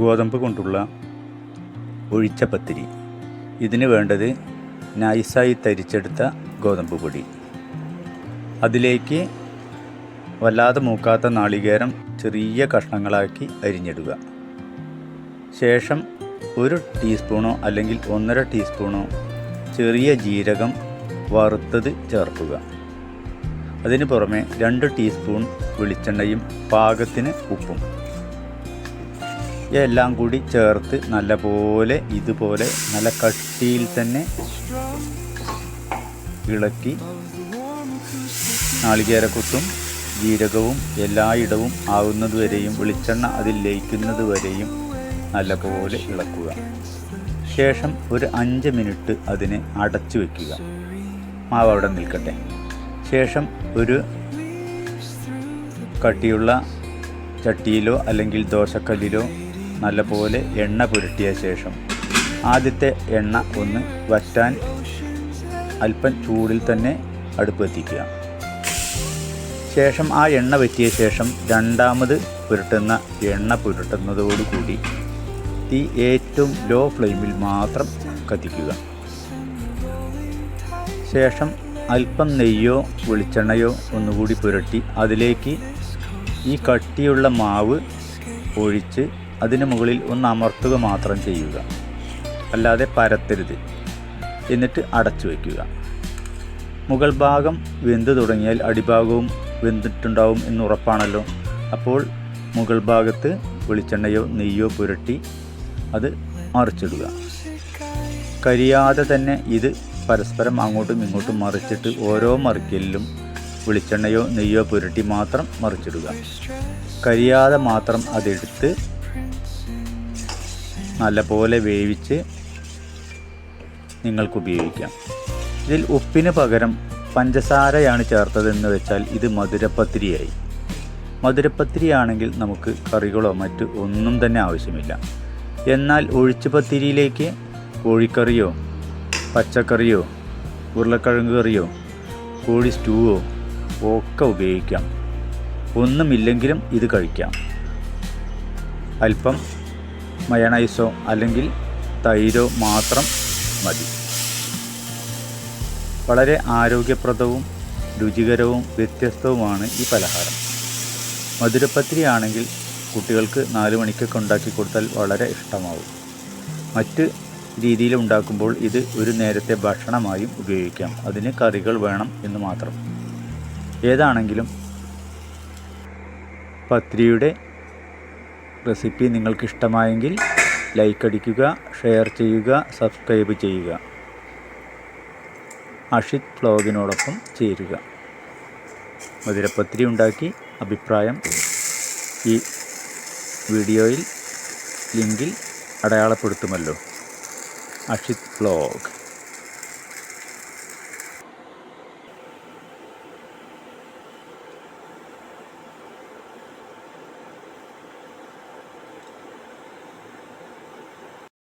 ഗോതമ്പ് കൊണ്ടുള്ള ഒഴിച്ച പത്തിരി ഇതിന് വേണ്ടത് നൈസായി തരിച്ചെടുത്ത ഗോതമ്പ് പൊടി അതിലേക്ക് വല്ലാതെ മൂക്കാത്ത നാളികേരം ചെറിയ കഷ്ണങ്ങളാക്കി അരിഞ്ഞിടുക. ശേഷം ഒരു ടീസ്പൂണോ അല്ലെങ്കിൽ ഒന്നര ടീസ്പൂണോ ചെറിയ ജീരകം വറുത്തത് ചേർക്കുക. അതിന് പുറമെ രണ്ട് ടീസ്പൂൺ വെളിച്ചെണ്ണയും പാകത്തിന് ഉപ്പും. എല്ലാം കൂടി ചേർത്ത് നല്ലപോലെ ഇതുപോലെ നല്ല കട്ടിയിൽ തന്നെ ഇളക്കി നാളികേരക്കുത്തും ജീരകവും എല്ലായിടവും ആവുന്നതുവരെയും വെളിച്ചെണ്ണ അതിൽ ലയിക്കുന്നത് വരെയും നല്ലപോലെ ഇളക്കുക. ശേഷം ഒരു അഞ്ച് മിനിറ്റ് അതിനെ അടച്ചു വയ്ക്കുക മാവ് അവിടെ നിൽക്കട്ടെ. ശേഷം ഒരു കട്ടിയുള്ള ചട്ടിയിലോ അല്ലെങ്കിൽ ദോശക്കല്ലിലോ നല്ലപോലെ എണ്ണ പുരട്ടിയ ശേഷം ആദ്യത്തെ എണ്ണ ഒന്ന് വറ്റാൻ അല്പം ചൂടിൽ തന്നെ അടുപ്പ് എത്തിക്കുക ശേഷം ആ എണ്ണ വെറ്റിയ ശേഷം രണ്ടാമത് പുരട്ടുന്ന എണ്ണ പുരട്ടുന്നതോടുകൂടി തീ ഏറ്റവും ലോ ഫ്ലെയിമിൽ മാത്രം കത്തിക്കുക. ശേഷം അല്പം നെയ്യോ വെളിച്ചെണ്ണയോ ഒന്നുകൂടി പുരട്ടി അതിലേക്ക് ഈ കട്ടിയുള്ള മാവ് ഒഴിച്ച് അതിന് മുകളിൽ ഒന്ന് അമർത്തുക മാത്രം ചെയ്യുക. അല്ലാതെ പരത്തരുത്. എന്നിട്ട് അടച്ചു വയ്ക്കുക. മുകൾ ഭാഗം വെന്ത് തുടങ്ങിയാൽ അടിഭാഗവും വെന്തിട്ടുണ്ടാവും എന്ന് ഉറപ്പാണല്ലോ. അപ്പോൾ മുകൾ ഭാഗത്ത് വെളിച്ചെണ്ണയോ നെയ്യോ പുരട്ടി അത് മറിച്ചിടുക. കരിയാതെ തന്നെ ഇത് പരസ്പരം അങ്ങോട്ടും ഇങ്ങോട്ടും മറിച്ചിട്ട് ഓരോ മറിക്കലിലും വെളിച്ചെണ്ണയോ നെയ്യോ പുരട്ടി മാത്രം മറിച്ചിടുക. കരിയാതെ മാത്രം അതെടുത്ത് നല്ലപോലെ വേവിച്ച് നിങ്ങൾക്ക് ഉപയോഗിക്കാം ഇതിൽ ഉപ്പിന് പകരം പഞ്ചസാരയാണ് ചേർത്തതെന്ന് വെച്ചാൽ ഇത് മധുരപ്പത്തിരിയായി. മധുരപ്പത്തിരിയാണെങ്കിൽ നമുക്ക് കറികളോ മറ്റ് ഒന്നും തന്നെ ആവശ്യമില്ല. എന്നാൽ ഒഴിച്ചു പത്തിരിയിലേക്ക് കോഴിക്കറിയോ പച്ചക്കറിയോ ഉരുളക്കിഴങ്ങ് കറിയോ കോഴി സ്റ്റൂവോ ഒക്കെ ഉപയോഗിക്കാം. ഒന്നുമില്ലെങ്കിലും ഇത് കഴിക്കാം. അല്പം മയണൈസോ അല്ലെങ്കിൽ തൈരോ മാത്രം മതി. വളരെ ആരോഗ്യപ്രദവും രുചികരവും വ്യത്യസ്തവുമാണ് ഈ പലഹാരം. മധുരപ്പത്തിരി ആണെങ്കിൽ കുട്ടികൾക്ക് നാല് മണിക്കൊക്കെ ഉണ്ടാക്കി കൊടുത്താൽ വളരെ ഇഷ്ടമാവും. മറ്റ് രീതിയിൽ ഉണ്ടാക്കുമ്പോൾ ഇത് ഒരു നേരത്തെ ഭക്ഷണമായും ഉപയോഗിക്കാം. അതിന് കറികൾ വേണം എന്ന് മാത്രം. ഏതാണെങ്കിലും പത്രിയുടെ റെസിപ്പി നിങ്ങൾക്ക് ഇഷ്ടമായെങ്കിൽ ലൈക്ക് അടിക്കുക ഷെയർ ചെയ്യുക സബ്സ്ക്രൈബ് ചെയ്യുക. അഷിത് ഫ്ലോഗിനോടൊപ്പം ചേരുക. മധുരപ്പത്തിരി ഉണ്ടാക്കി അഭിപ്രായം ഈ വീഡിയോയിൽ ലിങ്കിൽ അടയാളപ്പെടുത്തുമല്ലോ. അഷിത് വ്ലോഗ്